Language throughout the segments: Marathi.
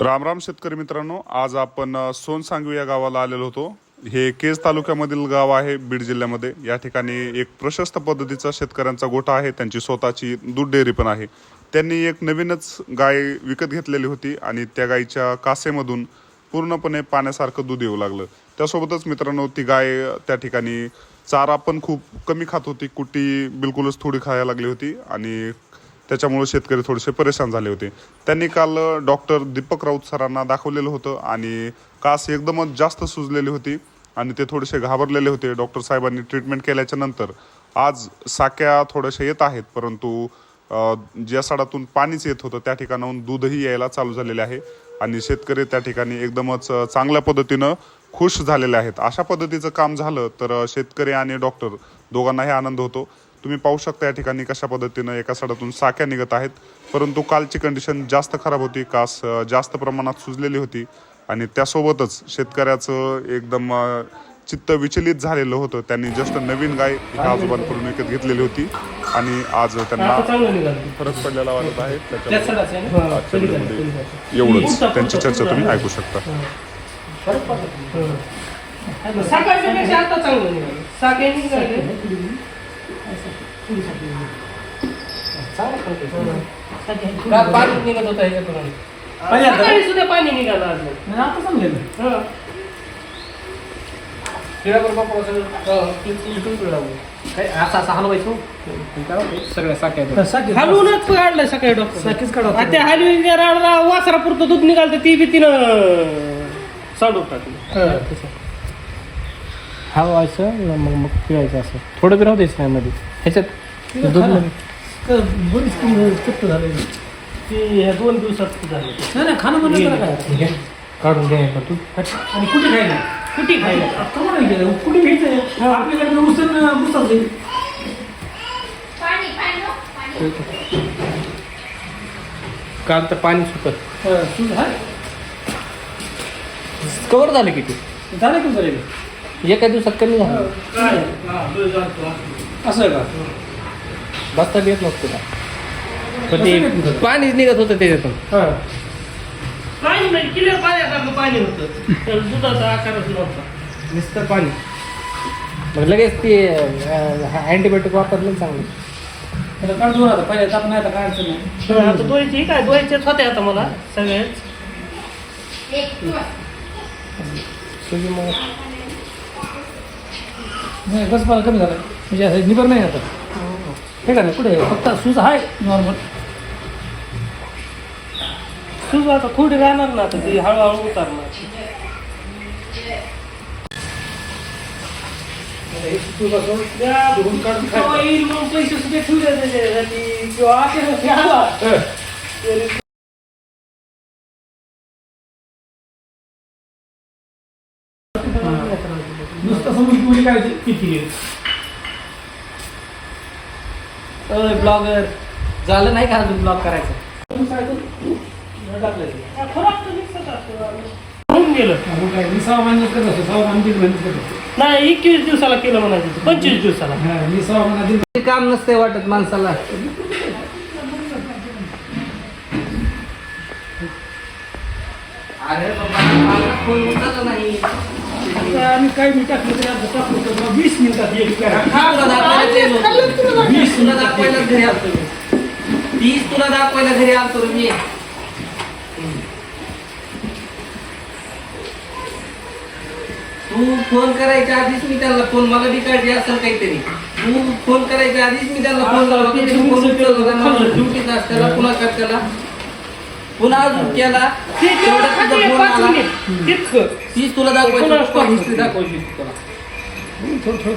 राम राम शेतकरी मित्रांनो आज आपण अ, सोनसांगवी या गावाला आलेलो होतो. हे केज तालुक्यामधील गाव आहे बीड जिल्ह्यामध्ये. या ठिकाणी एक प्रशस्त पद्धतीचा शेतकऱ्यांचा गोठा आहे. त्यांची स्वतःची दूध डेअरी पण आहे. त्यांनी एक नवीनच गाय विकत घेतलेली होती आणि त्या गायीच्या कासेमधून पूर्णपणे पाण्यासारखं दूध येऊ लागलं. त्यासोबतच मित्रांनो ती गाय त्या ठिकाणी चारा पण खूप कमी खात होती. कुटी बिलकुलच थोडी खायला लागली होती आणि त्याच्यामुळे शेतकरी थोडेसे परेशान झाले होते. त्यांनी काल डॉक्टर दीपक राऊत सरांना दाखवलेलं होतं आणि कास एकदमच जास्त सुजलेली होती आणि ते थोडेसे घाबरलेले होते. डॉक्टर साहेबांनी ट्रीटमेंट केल्याच्यानंतर आज साक्या थोड्याशा येत आहेत परंतु ज्या सडातून पाणीच येत होतं त्या ठिकाणाहून दूधही यायला चालू झालेले आहे आणि शेतकरी त्या ठिकाणी एकदमच चांगल्या पद्धतीनं खुश झालेले आहेत. अशा पद्धतीचं काम झालं तर शेतकरी आणि डॉक्टर दोघांनाही आनंद होतो. तुम्ही पाहू शकता या ठिकाणी कशा पद्धतीनं एका सडातून साक्या निघत आहेत. परंतु कालची कंडिशन जास्त खराब होती. कास जास्त प्रमाणात सुजलेली होती. आणि त्यासोबतच शेतकऱ्याचं एकदम चित्त विचलित झालेलं होतं. त्यांनी जस्ट नवीन गाय ह्या आजोबांकडून विकत घेतलेली होती. आणि आज त्यांना फरक पडलेला वाटत आहे. त्याच त्याच्यामुळे सडाचं आहे ना? आजच्या पलीकडे, व्हिडिओमध्ये पलीकडे. एवढंच. त्यांची चर्चा तुम्ही. ऐकू शकता. फरक पडतो. हं. सकाळच्या पेक्षा आता चांगलं निघालं सकाळी निघाले का पाणी निघत होतं ह्याच्याकडून सकाळी सुद्धा पाणी निघालं आज आता समजेल हं. पिळावर बापा असं, हं, इथून-. काय असं असं हलवायचो सगळ्या साक्या हलवूनच काढलं सकाळी डॉक्टर हलवी वासरापुरतं दूध निघालं ती बी तिनं साडून टाकली हलवायचं मग मग पिळायचं असं. थोडं बी राहू द्यायचं नाही मध्ये. ह्याच्यात दूध बरीच कमी चुप्त झाले ती ह्या दोन दिवसात झाली. नाही नाही खाणं म्हणलं काय. काढून घ्या पण तू. आणि कुठे खायला? कुठे खायला? कुठे घ्यायचं आपल्याकडे जाईल. काल तर पाणी सुटत. कवर झालं किती? झालं की झालं एका दिवसात कमी झालं. काय असं आहे का? बसता बी येत नव्हतं तुला. पण ते? पाणीच निघत होतं त्याच्यातून. हा. पाणी म्हणजे क्लिअर पाण्यासारखं पाणी होतं. त्याला दुधाचा आकारच नव्हता नुसतं पाणी. मग लगेच ते अँटीबायोटिक वापरलं ना चांगलं. त्याला काढून आता. पहिले आपण नाही आता काय अडचण नाही. आता दोयचे काय? दोयचेच होते आता मला सगळेच. तुझी मग नाही कसं मला कमी झालं. म्हणजे असं निबर नाही आता. हे का नाही कुठे फक्त सूज आहे नॉर्मल तुझं आता थोडी राहणार ना आता ती हळूहळू उतारणार. पैसे सुद्धा ठेवले त्याच्यासाठी. किंवा अचानक आला तरी नुसतं समोर किती ब्लॉगर झालं नाही का अजून ब्लॉग करायचं? सहा महिन्यात करत असतो सहा महिन्यात नाही एकवीस दिवसाला केलं म्हणायचं पंचवीस दिवसाला. हा, मी सहा महिन्यात काम नसते वाटत माणसाला. अरे बाबा नाही. आता आम्ही वीस मिनिटात एक करा. तुला दाखवायला ते नव्हतं. वीस तुला दाखवायला घरी आलतो मी. तीस तुला दाखवायला घरी आलतो रे मी. तू फोन करायच्या आधीच मी त्यांना फोन मला बी काळजी असेल काहीतरी. तू फोन करायच्या आधीच मी त्यांना फोन लावला की त्यांनी फोन उचलला मला असताना पुन्हा करताना. पुन्हा अजून केला. ते तेवढं तुझा फोन आला तीच तुला दाखवायची. हिस्ट्री दाखवायची होती तुला.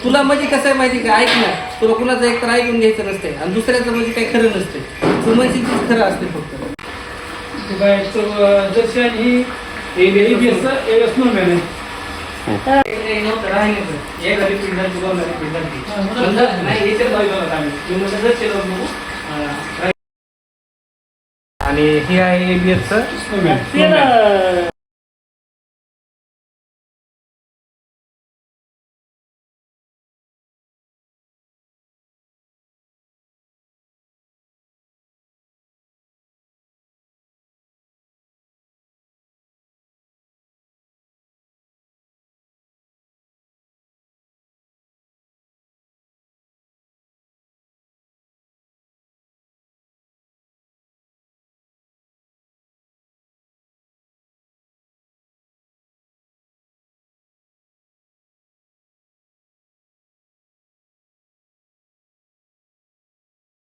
तुला म्हणजे कसं आहे माहिती का? ऐक ना. तुला कुणाचं एक तर ऐकून घ्यायचं नसते आणि दुसऱ्याचं म्हणजे काही खरं नसते तू म्हणजे तीच खरं असते फक्त ही नोंद आहे. हे नाही. हे घरी पिंड झाली, दोन घरी पिंड झाली. नंतर- नाही, याच्यात बाजूला होता आम्ही. मी म्हटलं, जर केलं बघू. अं, आणि हे आहे ना